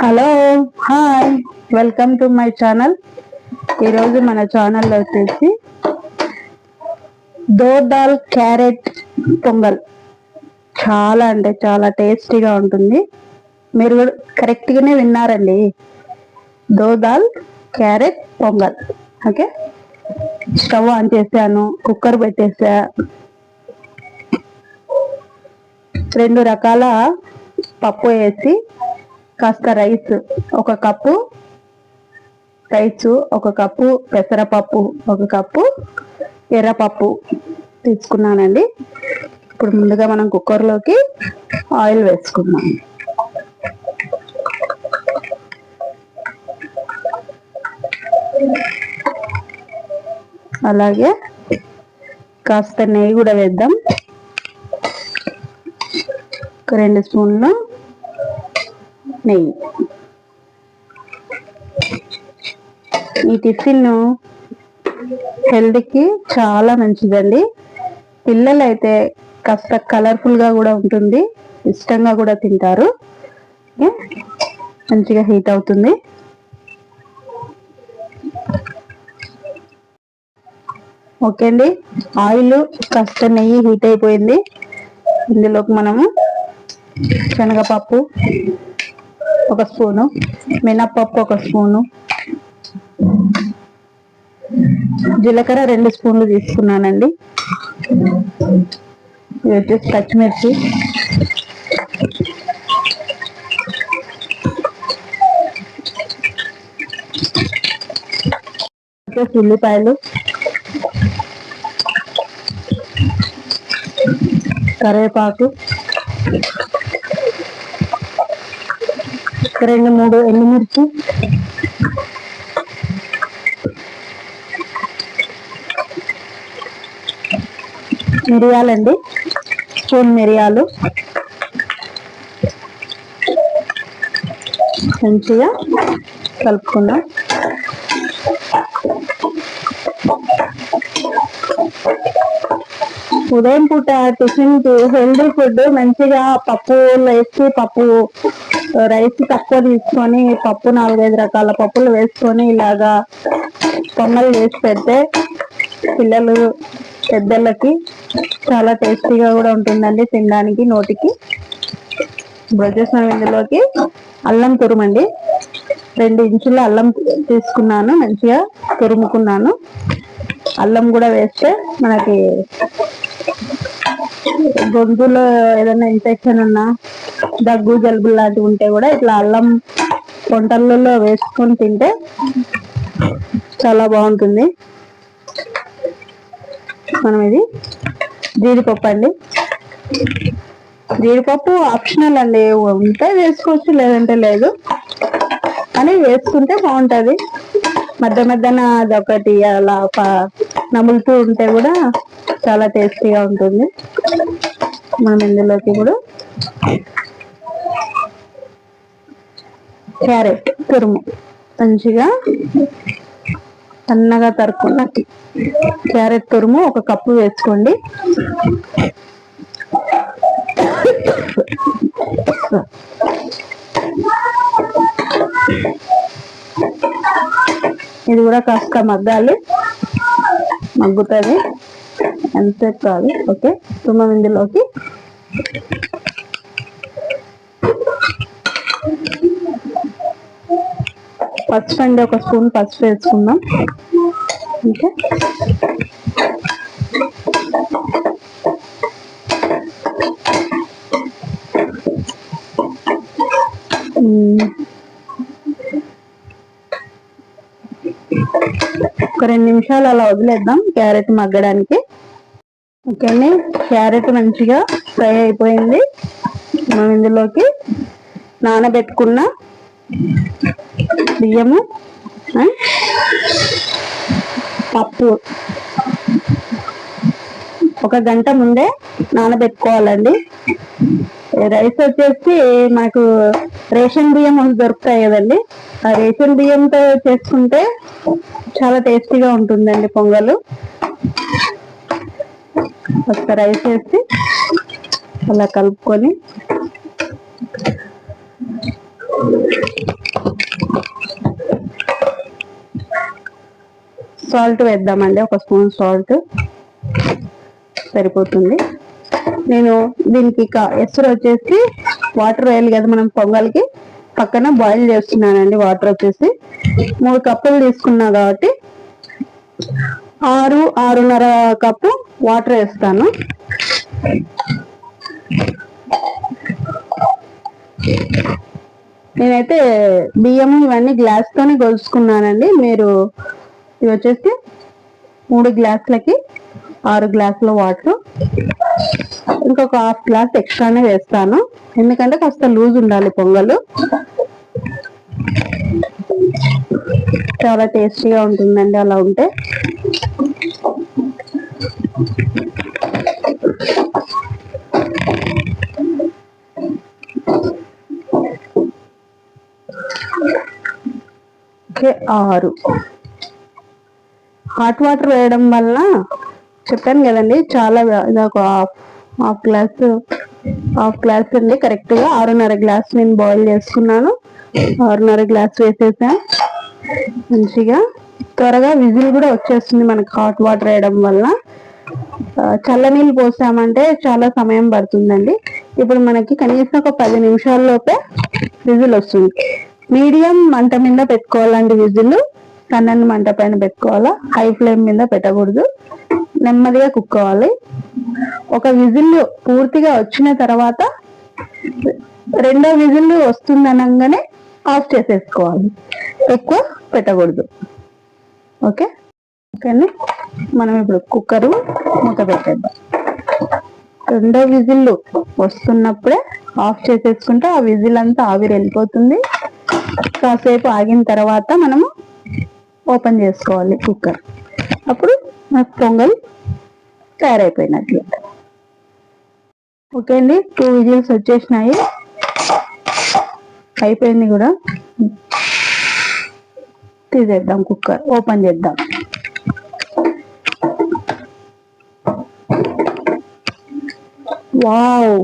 Hello hi welcome to my channel. ఈరోజు మన ఛానల్లో వచ్చేసి దోదాల్ క్యారెట్ పొంగల్. చాలా అంటే చాలా టేస్టీగా ఉంటుంది. మీరు కూడా కరెక్ట్గానే విన్నారండి. దోదాల్ carrot pongal. Okay? Stove on చేశాను కుక్కర్ పెట్టేసా. రెండు రకాల పప్పు వేసి కాస్త రైస్ ఒక కప్పు రైస్ ఒక కప్పు పెసరపప్పు ఒక కప్పు ఎర్రపప్పు తీసుకున్నానండి. ఇప్పుడు ముందుగా మనం కుక్కర్లోకి ఆయిల్ వేసుకుందాం. అలాగే కాస్త నెయ్యి కూడా వేద్దాం. ఒక రెండు స్పూన్లు నెయ్యి ఈ టిఫిన్ హెల్త్కి చాలా మంచిదండి. పిల్లలు అయితే కాస్త కలర్ఫుల్గా కూడా ఉంటుంది. ఇష్టంగా కూడా తింటారు. మంచిగా హీట్ అవుతుంది. ఓకే అండి. ఆయిల్ కాస్త నెయ్యి హీట్ అయిపోయింది. ఇందులోకి మనము శనగపప్పు ఒక స్పూను. మినప్పప్పు ఒక స్పూను. జీలకర్ర రెండు స్పూన్లు తీసుకున్నానండి. ఇది వచ్చేసి పచ్చిమిర్చి. వచ్చేసి ఉల్లిపాయలు. కరివేపాకు. రెండు మూడు ఎండుమిర్చి మిరియాలండి. స్పూన్ మిరియాలు. మంచిగా కలుపుకుందాం. ఉదయం పూట టిఫిన్ హెల్దీ ఫుడ్ మంచిగా పప్పు వేసి పప్పు రైస్ తక్కువ తీసుకొని పప్పు నాలుగైదు రకాల పప్పులు వేసుకొని ఇలాగా పొంగల్ వేసి పెడితే పిల్లలు పెద్దలకి చాలా టేస్టీగా కూడా ఉంటుందండి తినడానికి నోటికి. బ్రజస్వామి ఇందులోకి అల్లం తురుమండి. రెండు ఇంచుల అల్లం తీసుకున్నాను మంచిగా తురుముకున్నాను. అల్లం కూడా వేస్తే మనకి గొంతులో ఏదైనా ఇన్ఫెక్షన్ ఉన్నా దగ్గు జలుబు లాంటివి ఉంటే కూడా ఇట్లా అల్లం వంటలలో వేసుకొని తింటే చాలా బాగుంటుంది. మనం ఇది జీడిపప్పు అండి. జీడిపప్పు ఆప్షనల్ అండి. ఉంటే వేసుకోవచ్చు లేదంటే లేదు. కానీ వేసుకుంటే బాగుంటుంది. మధ్య మధ్యన అదొకటి అలా నములుతూ ఉంటే కూడా చాలా టేస్టీగా ఉంటుంది. మనం ఇందులోకి ఇప్పుడు క్యారెట్ తురుము మంచిగా సన్నగా తరుక్కున్న క్యారెట్ తురుము ఒక కప్పు వేసుకోండి. ఇది కూడా కాస్త మగ్గాలి. మగ్గుతుంది. ఎంతసేపు కాదు. ఓకే? తుమ్మం ఇందులోకి పసుపు అండి ఒక స్పూన్ పసుపు వేసుకుందాం. ఓకే? ఒక రెండు నిమిషాలు అలా వదిలేద్దాం క్యారెట్ మగ్గడానికి. ఓకే అండి క్యారెట్ మంచిగా ఫ్రై అయిపోయింది. మనం ఇందులోకి నానబెట్టుకున్న బియ్యము పప్పు. ఒక గంట ముందే నానబెట్టుకోవాలండి. రైస్ వచ్చేసి మనకు రేషన్ బియ్యం దొరుకుతాయి కదండి. ఆ రేషన్ బియ్యంతో చేసుకుంటే చాలా టేస్టీగా ఉంటుందండి పొంగలు. ఫస్ట్ రైస్ వేసి అలా కలుపుకొని సాల్ట్ వేద్దామండి. ఒక స్పూన్ సాల్ట్ సరిపోతుంది. నేను దీనికి ఎసరు వచ్చేసి వాటర్ వేయాలి కదా మనం పొంగల్కి. పక్కన బాయిల్ చేస్తున్నానండి వాటర్ వచ్చేసి. మూడు కప్పులు తీసుకున్నా కాబట్టి ఆరు ఆరున్నర కప్పు వాటర్ వేస్తాను. నేనైతే బియ్యం ఇవన్నీ గ్లాస్ తోనే మీరు ఇవి వచ్చేసి మూడు గ్లాసులకి ఆరు గ్లాసుల వాటర్ ఇంకొక హాఫ్ గ్లాస్ ఎక్స్ట్రానే వేస్తాను. ఎందుకంటే కాస్త లూజ్ ఉండాలి పొంగలు. చాలా టేస్టీగా ఉంటుందండి అలా ఉంటే. ఆరు. హాట్ వాటర్ వేయడం వల్ల చెప్పాను కదండి చాలా ఇది ఒక half half glass half glass అండి కరెక్ట్గా ఆరున్నర గ్లాస్ నేను బాయిల్ చేసుకున్నాను ఆరున్నర గ్లాస్ వేసేసా. మంచిగా. త్వరగా విజిల్ కూడా వచ్చేస్తుంది మనకి హాట్ వాటర్ వేయడం వల్ల చల్లనీళ్ళు పోసామంటే చాలా సమయం పడుతుందండి. ఇప్పుడు మనకి కనీసం ఒక పది నిమిషాల్లోపే విజిల్ వస్తుంది. మీడియం మంట మీద పెట్టుకోవాలండి విజిల్. సన్నని మంట పైన పెట్టుకోవాలా? హై ఫ్లేమ్ మీద పెట్టకూడదు. నెమ్మదిగా కుక్ అవ్వాలి ఒక విజిల్ పూర్తిగా వచ్చిన తర్వాత రెండో విజిల్ వస్తుందనగానే ఆఫ్ చేసేసుకోవాలి. ఎక్కువ పెట్టకూడదు. ఓకే? ఓకే అండి మనం ఇప్పుడు కుక్కర్ మూత పెట్టేద్దాం. రెండో విజిల్లు వస్తున్నప్పుడే ఆఫ్ చేసేసుకుంటే ఆ విజిల్ అంతా ఆవిరి వెళ్ళిపోతుంది. కాసేపు ఆగిన తర్వాత మనము ఓపెన్ చేసుకోవాలి కుక్కర్. అప్పుడు మనకు పొంగల్ తయారైపోయినట్లు. ఓకే అండి టూ విజిల్స్ వచ్చేసినాయి. అయిపోయింది కూడా. తీసేద్దాం కుక్కర్ ఓపెన్ చేద్దాం. వావ్.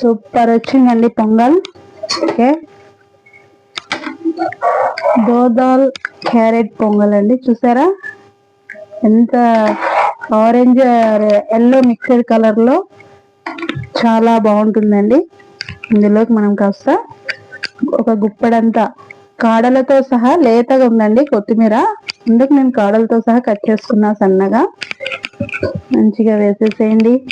సూపర్ వచ్చిందండి పొంగల్. ఓకే. దోదాల్ క్యారెట్ పొంగల్ అండి చూసారా? ఎంత ఆరెంజ్ ఎల్లో మిక్స్డ్ కలర్లో చాలా బాగుంటుందండి. ఇందులోకి మనం కాస్త ఒక గుప్పడంతా కాడలతో సహా లేతగా ఉందండి కొత్తిమీర. ఇందుకు నేను కాడలతో సహా కట్ చేసుకున్నా సన్నగా. మంచిగా వేసేసేయండి.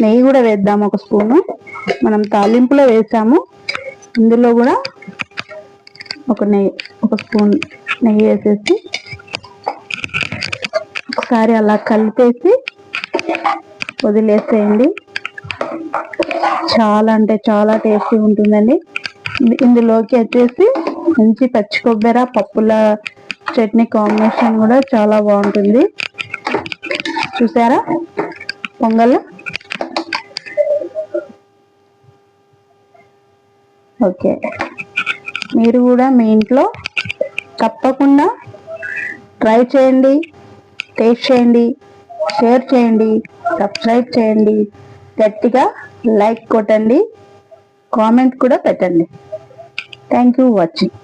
నెయ్యి కూడా వేద్దాం ఒక స్పూను. మనం తాలింపులో వేసాము. ఇందులో కూడా ఒక నెయ్యి ఒక స్పూన్ నెయ్యి వేసేసి ఒకసారి అలా కలిపేసి వదిలేసేయండి. చాలా అంటే చాలా టేస్టీ ఉంటుందండి. ఇందులోకి వచ్చేసి మంచి పచ్చి కొబ్బరి పప్పుల చట్నీ కాంబినేషన్ కూడా చాలా బాగుంటుంది. చూసారా? పొంగల్. ఓకే. మీరు కూడా మీ ఇంట్లో తప్పకుండా ట్రై చేయండి టేస్ట్ చేయండి షేర్ చేయండి సబ్స్క్రైబ్ చేయండి. గట్టిగా లైక్ కొట్టండి కామెంట్ కూడా పెట్టండి. Thank you watching.